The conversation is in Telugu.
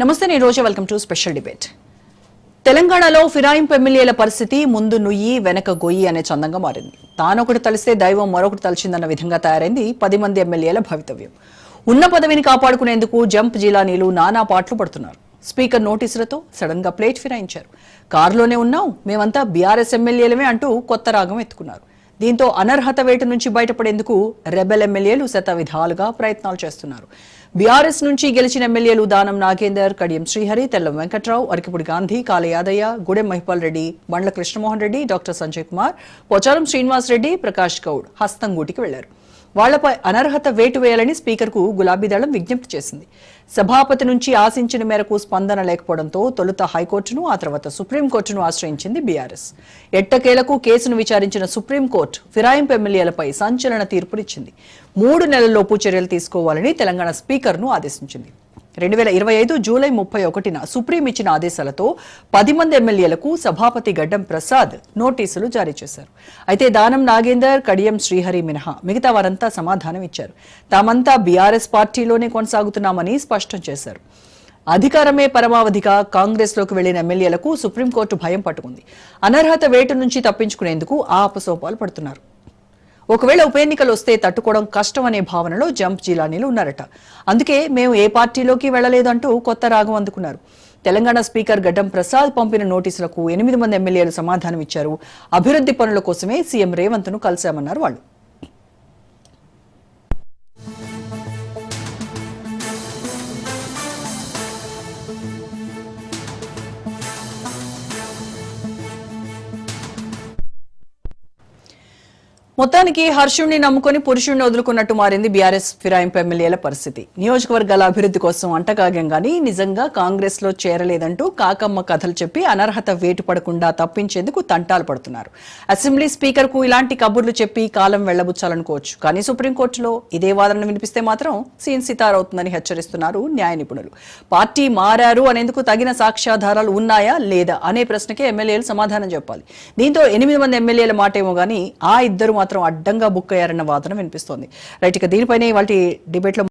నమస్తే నేను Roja. Welcome to special debate తెలంగాణలో ఫిరాయింపు ఎమ్మెల్యేల పరిస్థితి ముందు నుయ్యి వెనక గొయ్యి అనే చందంగా మారింది. తానొకటి తలిస్తే దైవం మరొకటి తలిచిందన్న విధంగా తయారైంది పది మంది ఎమ్మెల్యేల భవితవ్యం. ఉన్న పదవిని కాపాడుకునేందుకు జంప్ జిలానీలు నానా పాటలు పడుతున్నారు. స్పీకర్ నోటీసులతో సడన్గా ప్లేట్ ఫిరాయించారు. కారులోనే ఉన్నాం మేమంతా బీఆర్ఎస్ ఎమ్మెల్యేలమే అంటూ కొత్త రాగం ఎత్తుకున్నారు. దీంతో అనర్హత వేటు నుంచి బయటపడేందుకు రెబెల్ ఎమ్మెల్యేలు శత విధాలుగా ప్రయత్నాలు చేస్తున్నారు. బీఆర్ఎస్ నుంచి గెలిచిన ఎమ్మెల్యేలు దానం నాగేందర్ కడియం శ్రీహరి తెల్లం వెంకట్రావు అరకిపుడి గాంధీ కాలయాదయ్య గుడెం మహిపాల్ రెడ్డి బండ్ల కృష్ణమోహన్ రెడ్డి డాక్టర్ సంజయ్ కుమార్ పోచారం శ్రీనివాస్ రెడ్డి ప్రకాష్ గౌడ్ హస్తంగూటికి వెళ్ళారు. వాళ్ళపై అనర్హత వేటు వేయాలని స్పీకర్కు గులాబీదళం విజ్ఞప్తి చేసింది. సభాపతి నుంచి ఆశించిన మేరకు స్పందన లేకపోవడంతో తొలుత హైకోర్టును ఆ తర్వాత సుప్రీంకోర్టును ఆశ్రయించింది బీఆర్ఎస్. ఎట్టకేలకు కేసును విచారించిన సుప్రీంకోర్టు ఫిరాయింపు ఎమ్మెల్యేలపై సంచలన తీర్పునిచ్చింది. మూడు నెలల్లోపు చర్యలు తీసుకోవాలని తెలంగాణ స్పీకర్ను ఆదేశించింది. రెండు వేల ఇరవై ఐదు జూలై ముప్పై ఒకటిన సుప్రీం ఇచ్చిన ఆదేశాలతో పది మంది ఎమ్మెల్యేలకు సభాపతి గడ్డం ప్రసాద్ నోటీసులు జారీ చేశారు. అయితే దానం నాగేందర్ కడియం శ్రీహరి మినహా మిగతా వారంతా సమాధానం ఇచ్చారు. తామంతా బీఆర్ఎస్ పార్టీలోనే కొనసాగుతున్నామని స్పష్టం చేశారు. అధికారమే పరమావధిగా కాంగ్రెస్లోకి వెళ్ళిన ఎమ్మెల్యేలకు సుప్రీంకోర్టు భయం పట్టుకుంది. అనర్హత వేటు నుంచి తప్పించుకునేందుకు ఆ అపసోపాలు పడుతున్నారు. ఒకవేళ ఉప ఎన్నికలు వస్తే తట్టుకోవడం కష్టం అనే భావనలో జంప్ జిలానీలు ఉన్నారట. అందుకే మేము ఏ పార్టీలోకి వెళ్ళలేదంటూ కొత్త రాగం అందుకున్నారు. తెలంగాణ స్పీకర్ గడ్డం ప్రసాద్ పంపిన నోటీసులకు ఎనిమిది మంది ఎమ్మెల్యేలు సమాధానం ఇచ్చారు అభివృద్ధి పనుల కోసమే సీఎం రేవంత్ను కలిశామన్నారు వాళ్ళు. మొత్తానికి హర్షుణ్ణి నమ్ముకొని పురుషుణ్ణి వదులుకున్నట్టు మారింది బీఆర్ఎస్ ఫిరాయింపు ఎమ్మెల్యేల పరిస్థితి. నియోజకవర్గాల అభివృద్ధి కోసం అంటకాగం గాని నిజంగా కాంగ్రెస్లో చేరలేదంటూ కాకమ్మ కథలు చెప్పి అనర్హత వేటు పడకుండా తప్పించేందుకు తంటాలు పడుతున్నారు. అసెంబ్లీ స్పీకర్కు ఇలాంటి కబుర్లు చెప్పి కాలం వెళ్ళబుచ్చాలనుకోవచ్చు కానీ సుప్రీంకోర్టులో ఇదే వాదన వినిపిస్తే మాత్రం సీన్ సితారవుతుందని హెచ్చరిస్తున్నారు న్యాయ నిపుణులు. పార్టీ మారారు అనేందుకు తగిన సాక్ష్యాధారాలు ఉన్నాయా లేదా అనే ప్రశ్నకే ఎమ్మెల్యేలు సమాధానం చెప్పాలి. దీంతో ఎనిమిది మంది ఎమ్మెల్యేల మాటేమో గానీ ఆ ఇద్దరు మాత్రం అడ్డంగా బుక్ అయ్యారన్న వాదన వినిపిస్తోంది. రైట్ ఇక దీనిపైనే ఇవాళ డిబేట్లో